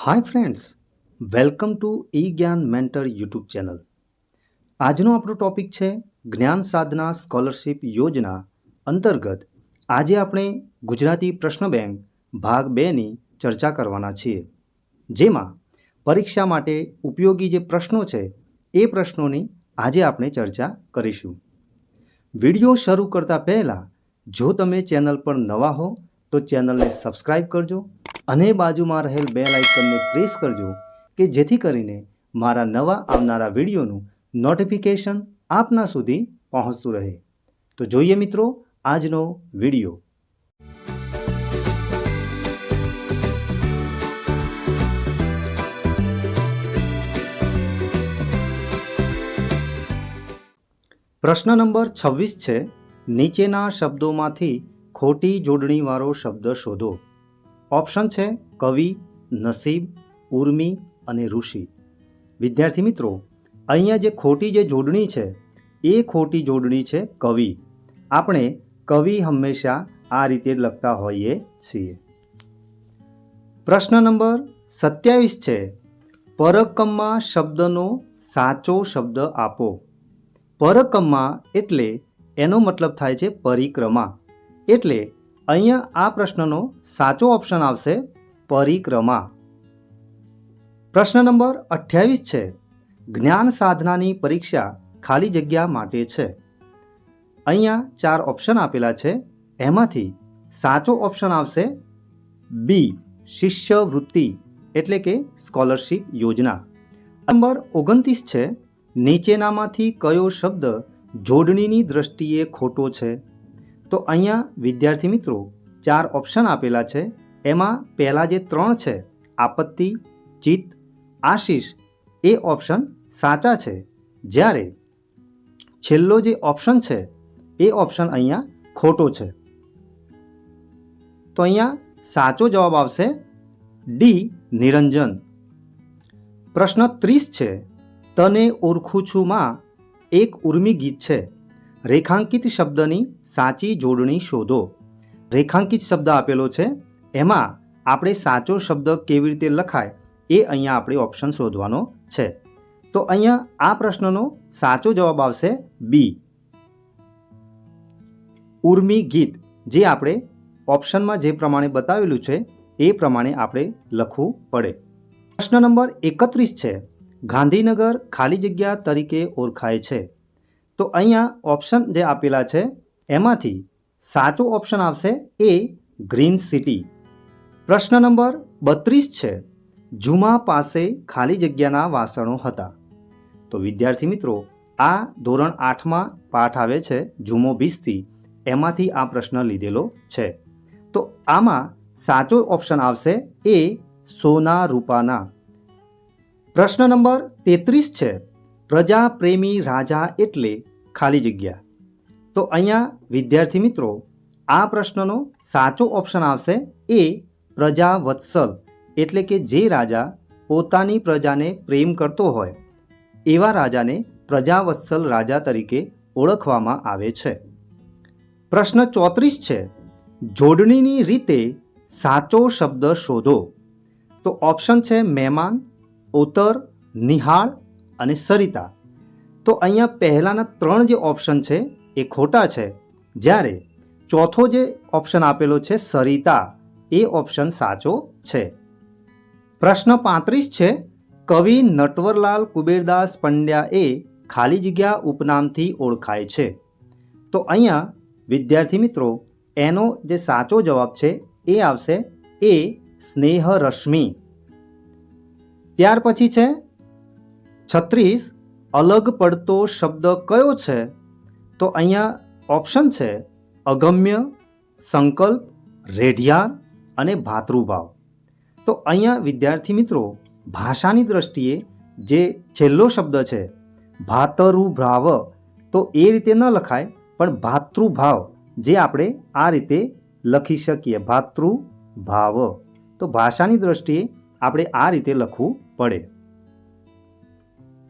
Hi friends welcome to E Gyan mentor YouTube channel આજનો આપણો topic છે જ્ઞાન સાધના સ્કોલરશિપ યોજના અંતર્ગત આજે આપણે ગુજરાતી પ્રશ્ન બેંક ભાગ બેની ચર્ચા કરવાના છીએ. જેમાં પરીક્ષા માટે ઉપયોગી જે પ્રશ્નો છે એ પ્રશ્નોની આજે આપણે ચર્ચા કરીશું. વીડિયો શરૂ કરતાં પહેલાં જો તમે ચેનલ પર નવા હો તો ચેનલને સબસ્ક્રાઈબ કરજો અને બાજુમાં રહેલ બેલ આઇકનને પ્રેસ કરજો કે જેથી કરીને મારા નવા આવનારા વિડીયોનું નોટિફિકેશન આપના સુધી પહોંચતું રહે. તો જોઈએ મિત્રો આજનો વીડિયો. પ્રશ્ન નંબર છવ્વીસ છે, નીચેના શબ્દોમાંથી ખોટી જોડણીવાળો શબ્દ શોધો. ઓપ્શન છે કવિ, નસીબ, ઉર્મી અને ઋષિ. વિદ્યાર્થી મિત્રો, અહીંયા જે ખોટી જે જોડણી છે, એ ખોટી જોડણી છે કવિ. આપણે કવિ હંમેશા આ રીતે લખતા હોઈએ છીએ. પ્રશ્ન નંબર સત્યાવીસ છે, પરકમમાં શબ્દનો સાચો શબ્દ આપો. પરકમમાં એટલે એનો મતલબ થાય છે પરિક્રમા. એટલે અહીંયા આ પ્રશ્નનો સાચો ઓપ્શન આવશે પરિક્રમા. પ્રશ્ન નંબર અઠ્યાવીસ છે. જ્ઞાન સાધનાની પરીક્ષા ખાલી જગ્યા માટે છે. અહીંયા ચાર ઓપ્શન આપેલા છે. એમાંથી સાચો ઓપ્શન આવશે બી શિષ્યવૃત્તિ, એટલે કે સ્કોલરશિપ યોજના. નંબર ઓગણત્રીસ છે. નીચેનામાંથી કયો શબ્દ જોડણીની દ્રષ્ટિએ ખોટો છે? તો અહીંયા વિદ્યાર્થી મિત્રો ચાર ઓપ્શન આપેલા છે. એમાં પહેલાં જે ત્રણ છે, આપત્તિ ચિત્ત આશીષ, એ ઓપ્શન સાચા છે. જ્યારે છેલ્લો જે ઓપ્શન છે, એ ઓપ્શન અહીંયા ખોટો છે. તો અહીંયા સાચો જવાબ આવશે ડી, નિરંજન. પ્રશ્ન ત્રીસ છે, તને ઓળખું છું માં એક ઉર્મી ગીત છે. રેખાંકિત શબ્દની સાચી જોડણી શોધો. રેખાંકિત શબ્દ આપેલો છે. એમાં આપણે સાચો શબ્દ કેવી રીતે લખાય એ અહીંયા આપણે ઓપ્શન શોધવાનો છે. તો અહીંયા આ પ્રશ્નનો સાચો જવાબ આવશે બી ઉર્મી ગીત. જે આપણે ઓપ્શનમાં જે પ્રમાણે બતાવેલું છે, એ પ્રમાણે આપણે લખવું પડે. પ્રશ્ન નંબર એકત્રીસ છે. ગાંધીનગર ખાલી જગ્યા તરીકે ઓળખાય છે. તો અહીંયા ઓપ્શન જે આપેલા છે, એમાંથી સાચો ઓપ્શન આવશે એ ગ્રીન સિટી પ્રશ્ન નંબર બત્રીસ છે, જુમા પાસે ખાલી જગ્યાના વાસણો હતા. તો વિદ્યાર્થી મિત્રો, આ ધોરણ આઠમાં પાઠ આવે છે જુમો બીસથી, એમાંથી આ પ્રશ્ન લીધેલો છે. તો આમાં સાચો ઓપ્શન આવશે એ સોના રૂપાના. પ્રશ્ન નંબર તેત્રીસ છે, પ્રજા પ્રેમી રાજા એટલે ખાલી જગ્યા. તો અહીંયા, વિદ્યાર્થી મિત્રો, આ પ્રશ્નનો સાચો ઓપ્શન આવશે એ પ્રજા વત્સલ એટલે કે જે રાજા પોતાની પ્રજાને પ્રેમ કરતો હોય, એવા રાજાને પ્રજાવત્સલ રાજા તરીકે ઓળખવામાં આવે છે. પ્રશ્ન ચોત્રીસ છે, જોડણીની રીતે સાચો શબ્દ શોધો. તો ઓપ્શન છે મહેમાન, ઉત્તર, નિહાળ અને સરિતા. તો અહીંયા પહેલાંના ત્રણ જે ઓપ્શન છે એ ખોટા છે. જ્યારે ચોથો જે ઓપ્શન આપેલો છે સરિતા, એ ઓપ્શન સાચો છે. પ્રશ્ન પાંત્રીસ છે, કવિ નટવરલાલ કુબેરદાસ પંડ્યા એ ખાલી જગ્યા ઉપનામથી ઓળખાય છે. તો અહીંયા, વિદ્યાર્થી મિત્રો, એનો જે સાચો જવાબ છે એ આવશે એ સ્નેહ રશ્મિ ત્યાર પછી છે, છત્રીસ અલગ પડતો શબ્દ કયો છે? તો અહીંયા ઓપ્શન છે અગમ્ય, સંકલ્પ, રેઢિયાર અને ભાતૃભાવ. તો અહીંયા વિદ્યાર્થી મિત્રો, ભાષાની દ્રષ્ટિએ જે છેલ્લો શબ્દ છે ભાતરુભાવ તો એ રીતે ન લખાય, પણ ભાતૃભાવ જે આપણે આ રીતે લખી શકીએ, ભાતૃભાવ. તો ભાષાની દ્રષ્ટિએ આપણે આ રીતે લખવું પડે.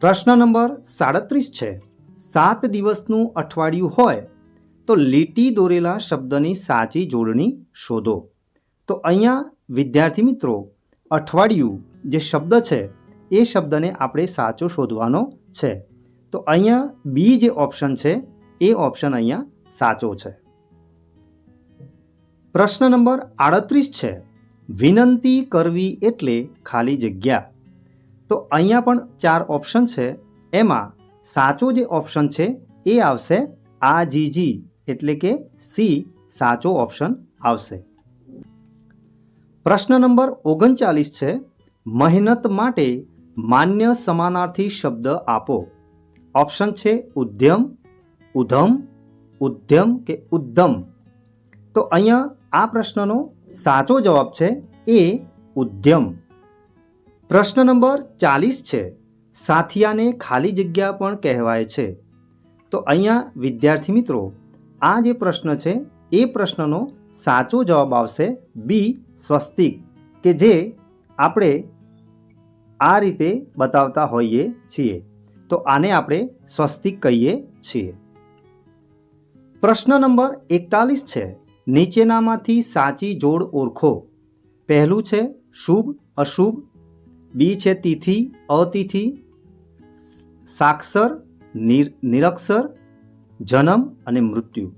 પ્રશ્ન નંબર સાડત્રીસ છે. સાત દિવસનું અઠવાડિયું હોય તો લીટી દોરેલા શબ્દની સાચી જોડણી શોધો. તો અહીંયા, વિદ્યાર્થી મિત્રો, અઠવાડિયું જે શબ્દ છે, એ શબ્દને આપણે સાચો શોધવાનો છે. તો અહીંયા બી જે ઓપ્શન છે, એ ઓપ્શન અહીંયા સાચો છે. પ્રશ્ન નંબર આડત્રીસ છે. વિનંતી કરવી એટલે ખાલી જગ્યા. તો અહીંયા પણ ચાર ઓપ્શન છે. એમાં સાચો જે ઓપ્શન છે એ આવશે આ, જી જી, એટલે કે સી સાચો ઓપ્શન આવશે. પ્રશ્ન નંબર ઓગણચાલીસ છે, મહેનત માટે માન્ય સમાનાર્થી શબ્દ આપો. ઓપ્શન છે ઉદ્યમ, ઉધમ, ઉદ્યમ કે ઉદ્ધમ. તો અહીંયા આ પ્રશ્નનો સાચો જવાબ છે એ ઉદ્યમ. પ્રશ્ન નંબર ચાલીસ છે. સાથિયાને ખાલી જગ્યા પણ કહેવાય છે. તો અહીંયા, વિદ્યાર્થી મિત્રો, આ જે પ્રશ્ન છે, એ પ્રશ્નનો સાચો જવાબ આવશે બી, સ્વસ્તિક, કે જે આપણે આ રીતે બતાવતા હોઈએ છીએ. તો આને આપણે સ્વસ્તિક કહીએ છીએ. પ્રશ્ન નંબર એકતાલીસ છે. નીચેનામાંથી સાચી જોડ ઓળખો. પહેલું છે, શુભ, અશુભ બી છે તિથિ, અતિથિ, સાક્ષર, નિર, નિરક્ષર, જન્મ અને મૃત્યુ.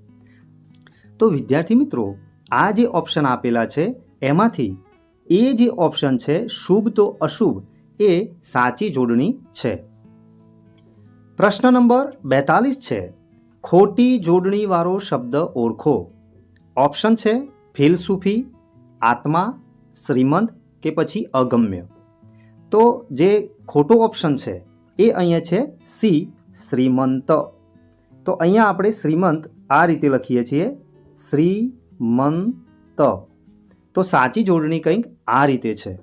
તો વિદ્યાર્થી મિત્રો, આ જે ઓપ્શન આપેલા છે, એમાંથી એ જે ઓપ્શન છે, શુભ તો અશુભ, એ સાચી જોડણી છે. પ્રશ્ન નંબર બેતાલીસ છે, ખોટી જોડણીવાળો શબ્દ ઓળખો. ઓપ્શન છે, ફિલસુફી, આત્મા, શ્રીમંત કે પછી અગમ્ય. તો જે ખોટો ઓપ્શન છે, એ અહીંયા છે સી શ્રીમંત. તો અહીંયા આપણે શ્રીમંત આ રીતે લખીએ છીએ, શ્રીમંત. તો સાચી જોડણી કંઈક આ રીતે છે.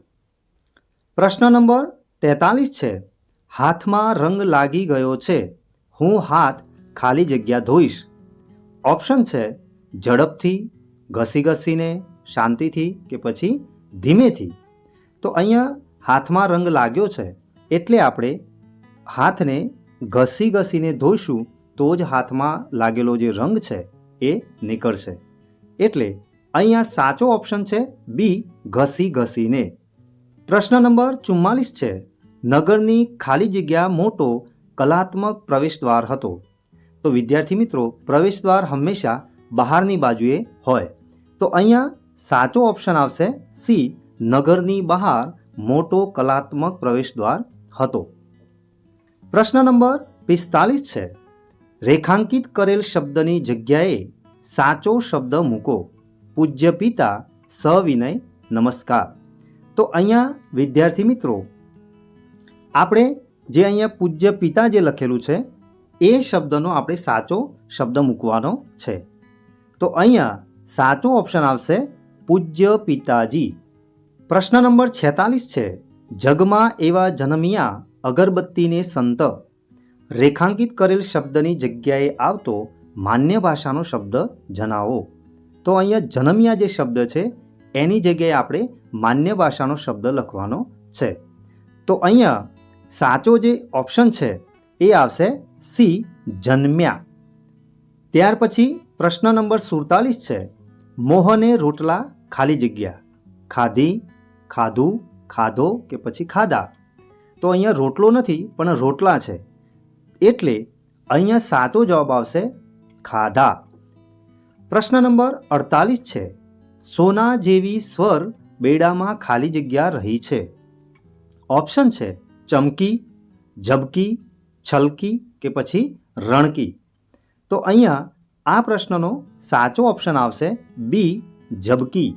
પ્રશ્ન નંબર તેતાલીસ છે, હાથમાં રંગ લાગી ગયો છે, હું હાથ ખાલી જગ્યા ધોઈશ. ઓપ્શન છે, ઝડપથી, ઘસી ઘસીને, શાંતિથી કે પછી ધીમેથી. તો અહીંયા હાથમાં રંગ લાગ્યો છે એટલે આપણે હાથને ઘસી ઘસીને ધોઈશું તો જ હાથમાં લાગેલો જે રંગ છે એ નીકળશે. એટલે અહીંયા સાચો ઓપ્શન છે બી, ઘસી ઘસીને. પ્રશ્ન નંબર ચુમ્માલીસ છે. નગરની ખાલી જગ્યા મોટો કલાત્મક પ્રવેશદ્વાર હતો. તો વિદ્યાર્થી મિત્રો, પ્રવેશદ્વાર હંમેશા બહારની બાજુએ હોય. તો અહીંયા સાચો ઓપ્શન આવશે સી, નગરની બહાર મોટો કલાત્મક પ્રવેશદ્વાર હતો. પ્રશ્ન નંબર પિસ્તાલીસ છે. રેખાંકિત કરેલ શબ્દની જગ્યાએ સાચો શબ્દ મૂકો. પૂજ્ય પિતા સવિનય નમસ્કાર. તો અહીંયા વિદ્યાર્થી મિત્રો, આપણે જે અહીંયા પૂજ્ય પિતા જે લખેલું છે, એ શબ્દનો આપણે સાચો શબ્દ મૂકવાનો છે. તો અહીંયા સાચો ઓપ્શન આવશે પૂજ્ય પિતાજી. પ્રશ્ન નંબર છેતાલીસ છે, જગમાં એવા જન્મિયા અગરબત્તીને સંત રેખાંકિત કરેલ શબ્દની જગ્યાએ આવતો માન્ય ભાષાનો શબ્દ જણાવો. તો અહીંયા જનમિયા જે શબ્દ છે, એની જગ્યાએ આપણે માન્ય ભાષાનો શબ્દ લખવાનો છે. તો અહીંયા સાચો જે ઓપ્શન છે, એ આવશે સી, જન્મ્યા. ત્યાર પછી પ્રશ્ન નંબર સુડતાલીસ છે, મોહને રોટલા ખાલી જગ્યા ખાધી ખાધું, ખાધો કે પછી ખાધા? તો અહીંયા રોટલો નથી, પણ રોટલા છે. એટલે અહીંયા સાચો જવાબ આવશે, ખાધા. પ્રશ્ન નંબર અડતાલીસ છે. સોના જેવી સ્વર બેડામાં ખાલી જગ્યા રહી છે. ઓપ્શન છે ચમકી, ઝબકી, છલકી કે પછી રણકી. તો અહીંયા આ પ્રશ્નનો સાચો ઓપ્શન આવશે બી, ઝબકી.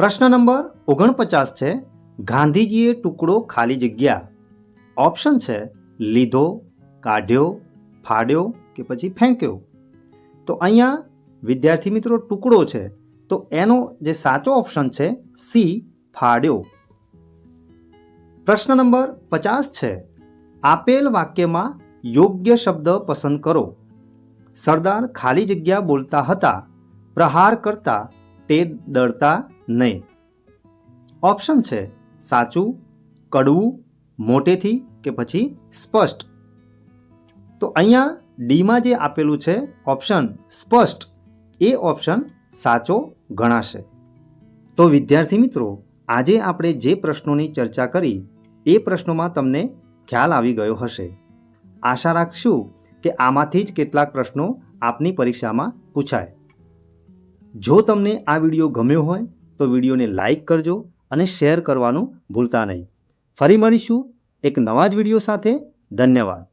પ્રશ્ન નંબર ઓગણપચાસ છે, ગાંધીજીએ ટુકડો ખાલી જગ્યા. ઓપ્શન છે, લીધો, કાઢ્યો, ફાડ્યો કે પછી ફેંક્યો. તો અહીંયા વિદ્યાર્થી મિત્રો ટુકડો છે, તો એનો જે સાચો ઓપ્શન છે, સી, ફાડ્યો. પ્રશ્ન નંબર પચાસ છે, આપેલ વાક્યમાં યોગ્ય શબ્દ પસંદ કરો. સરદાર ખાલી જગ્યા બોલતા હતા, પ્રહાર કરતા, તે ડરતા નહીં. ઓપ્શન છે સાચું, કડવું, મોટેથી કે પછી સ્પષ્ટ. તો અહીંયા ડીમાં જે આપેલું છે ઓપ્શન સ્પષ્ટ, એ ઓપ્શન સાચો ગણાશે. તો વિદ્યાર્થી મિત્રો, આજે આપણે જે પ્રશ્નોની ચર્ચા કરી, એ પ્રશ્નોમાં તમને ખ્યાલ આવી ગયો હશે. આશા રાખશું કે આમાંથી જ કેટલાક પ્રશ્નો આપની પરીક્ષામાં પૂછાય. જો તમને આ વીડિયો ગમ્યો હોય તો વિડીયોને લાઇક કરજો અને શેર કરવાનું ભૂલતા નહીં. ફરી મળીશું એક નવા જ વીડિયો સાથે. ધન્યવાદ.